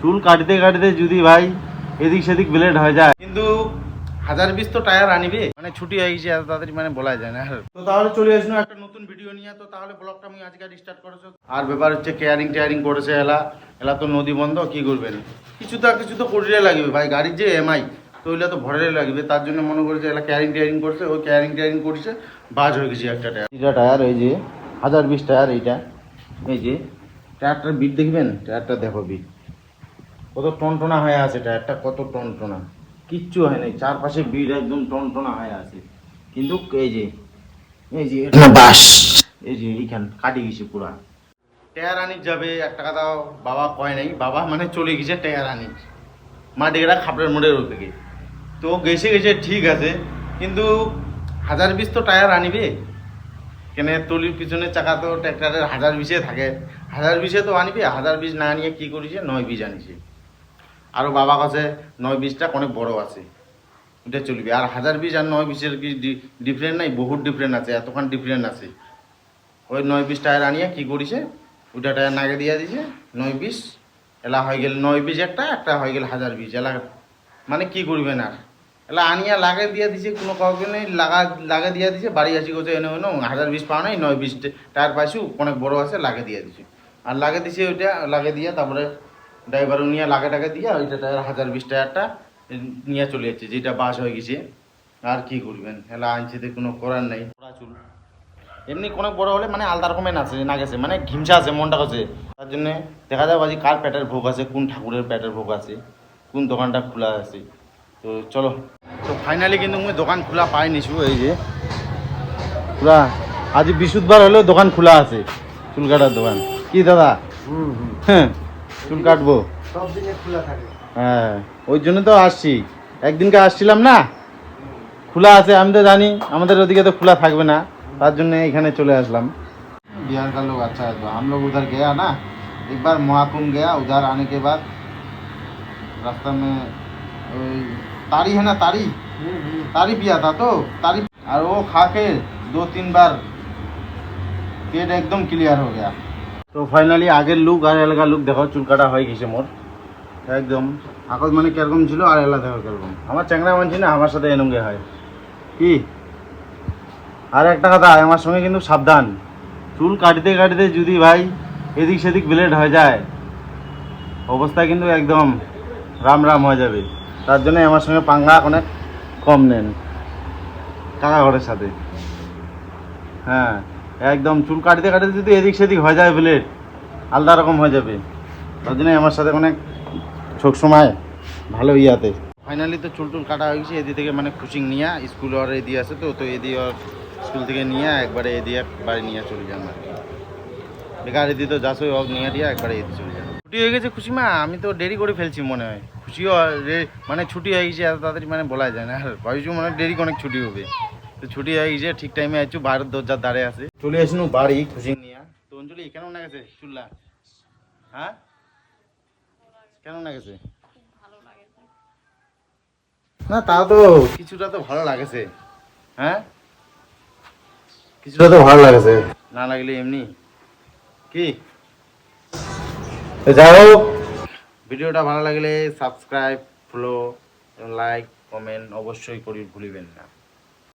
চুল কাটতে কাটতে যদি ভাই এদিক সেদিক ব্লেড হয়ে যায়। কিন্তু হাজার বিশ তো টায়ার আনিবে। মানে ছুটি হয়ে গেছে এত তাড়াতাড়ি মানে বলা যায় না। তো তাহলে চলে আসুন একটা নতুন ভিডিও নিয়ে। তো তাহলে ব্লগটা আমি আজকে স্টার্ট করেছ আর ব্যাপার হচ্ছে কেয়ারিং টেয়ারিং করেছে এলা। এলা তো নদী বন্ধ কি করবেন? কিছু তো কিছু তো করিলে লাগবে। ভাই গাড়ির যে এমআই তো ওইটা তো ভরে লাগবে। তার জন্য মনে করেছে এলা কেয়ারিং টেয়ারিং করছে। ওই কেয়ারিং টেয়ারিং করছে বাজ হয়ে গেছে একটা টায়ার। এটা টায়ার এই যে হাজার বিশ টায়ার এইটা। এই যে টায়ারটার বিট দেখবেন? টায়ারটা দেখো বিট কত টনটনা হয়ে আছে টায়ারটা কত টনটনা? কিচ্ছু হয় নাই চারপাশে বিট একদম টনটনা হয়ে আছে। কিন্তু এই যে এই যে বাস। এই যে এইখান কাটি গেছে পুরা। টায়ার আনি যাবে একটা কথা বাবা কয় নাই বাবা মানে চলে গেছে টায়ার আনি মা ডেগরা খাপড়ের মোড়ের থেকে। তো গেছে গেছে ঠিক আছে কিন্তু হাজার বিশ তো টায়ার আনিবে। কেন তলির পিছনের চাকা তো ট্র্যাক্টরের হাজার বিশে থাকে। হাজার বিশে তো আনিবে হাজার বিশ না আনিয়ে কী করেছে নয় বিশ আনিছে। আরও বাবা কাছে নয় বিশটা, অনেক বড় আছে। এটা চলবে। আর হাজার বিশ আর নয় বিশের কি ডিফারেন্ট নাই? বহুত ডিফারেন্ট আছে এতক্ষণ ডিফারেন্ট আছে। ওই নয় বিশ টায়ার আনিয়ে কী করেছে? ওইটা টায়ার নাগে দিয়ে দিছে, নয় বিশ। এলা হয়ে গেল নয় বিশ একটা একটা হয়ে গেল হাজার বিশ। এলা মানে কি করবেন আর? এলা আনিয়া লাগে দিয়ে দিছে, কোনো কাউকে নেই, লাগা লাগে দিয়ে দিছে, বাড়ি আসি কোথাও এনে এনে, হাজার বিশ পাওয়া নাই, নয় বিশ টায়ার পাইছু, অনেক বড় আছে, লাগে দিয়ে দিছে। আর লাগে দিছে ওইটা, লাগে দিয়ে তারপরে ড্রাইভারও নিয়ে লাগে টাকা দিয়ে ওইটা হাজার বিশ টায়ারটা নিয়ে চলে যাচ্ছে যেটা বাস হয়ে গেছে। আর কি করবেন? এলা আনছে কোনো করার নাই। চুল এমনি কোনো বড় হলে মানে আলাদা রকমের আছে না গেছে মানে ঘিমসা আছে মনটা কাছে তার জন্য দেখা যায় বাজি কার পেটের ভোগ আছে কোন ঠাকুরের পেটের ভোগ আছে কোন দোকানটা খোলা আছে। তো চলো। তো ফাইনালি কিন্তু মুই দোকান খোলা পাই নিছু এই যে। পুরা আজ বৃহস্পতিবার হলেও দোকান খোলা আছে চুল কাটার দোকান। কি দাদা? হ্যাঁ। চুল কাটবো সব দিনে খোলা থাকে হ্যাঁ ওই জন্য তো আসছি একদিনকে আসছিলাম না খোলা আছে আমি তো জানি আমাদের ওদিকে তো খোলা থাকবে না তার জন্য এখানে চলে আসলাম बिहार का लोग अच्छा है तो हम लोग उधर गया ना एक बार महाकुंभ गया उधर आने के बाद रास्ता में वही तारी है ना तारी तारी पिया था तो तारी और वो खा के दो तीन बार পেট একদম ক্লিয়ার হয়ে গেয়া তো ফাইনালি আগের লুক আর এলাকার লুক দেখো চুল কাটা হয়ে গেছে মোর। একদম। আগত মানে কীরকম ছিল আর এলা দেখো কীরকম। আমার চ্যাংরা মানছি না, আমার সাথে এনঙ্গে হয়। কি? আর একটা কথা, আমার সঙ্গে কিন্তু সাবধান। চুল কাটতে কাটতে যদি ভাই এদিক সেদিক ব্লেড হয়ে যায়, অবস্থা কিন্তু একদম রাম রাম হয়ে যাবে। তার জন্য আমার সঙ্গে পাঙ্গা অনেক কম নেন। কাকা ঘরের সাথে। হ্যাঁ। একদম চুল কাটতে কাটতে যদি এদিক সেদিক হয়ে যায় ব্লেড আলাদা রকম হয়ে যাবে। তার জন্য আমার সাথে অনেক সব সময় ভালো ইয়াতে। ফাইনালি তো চুল টুল কাটা হয়ে গেছে, এদিক থেকে মানে খুশিং নিয়ে স্কুল আর এদিকে আছে তো তো এদিকে ওর স্কুল থেকে নিয়ে, একবারে এদিকে বাড়ি নিয়ে চলে যান আর বেকার এদি তো যাস হোক নিয়ে দিয়ে একবারে এদিকে চলে যান। ছুটি হয়ে গেছে খুশি মা, আমি তো দেরি করে ফেলছি মনে হয়। খুশিও মানে ছুটি হয়ে গেছে, এত তাড়াতাড়ি মানে বলা যায় না। আর ভাবিছু মানে দেরি অনেক ছুটি হবে। তো ছুটি হয়ে গেছে ঠিক টাইমে বাইরের দরজার দাঁড়িয়ে আছে। চলে আসনু বাড়ি খুশি নিয়ে। তো অঞ্জলি কেন না গেছে? চুল্লা। হ্যাঁ? কেন না গেছে? না তাও তো কিছুটা তো ভালো লাগেছে। হ্যাঁ? কিছুটা তো ভালো লাগেছে। না লাগলে এমনি। কি? যাই হোক। ভিডিওটা ভালো লাগলে সাবস্ক্রাইব ফলো লাইক কমেন্ট অবশ্যই করি ভুলিবেন না।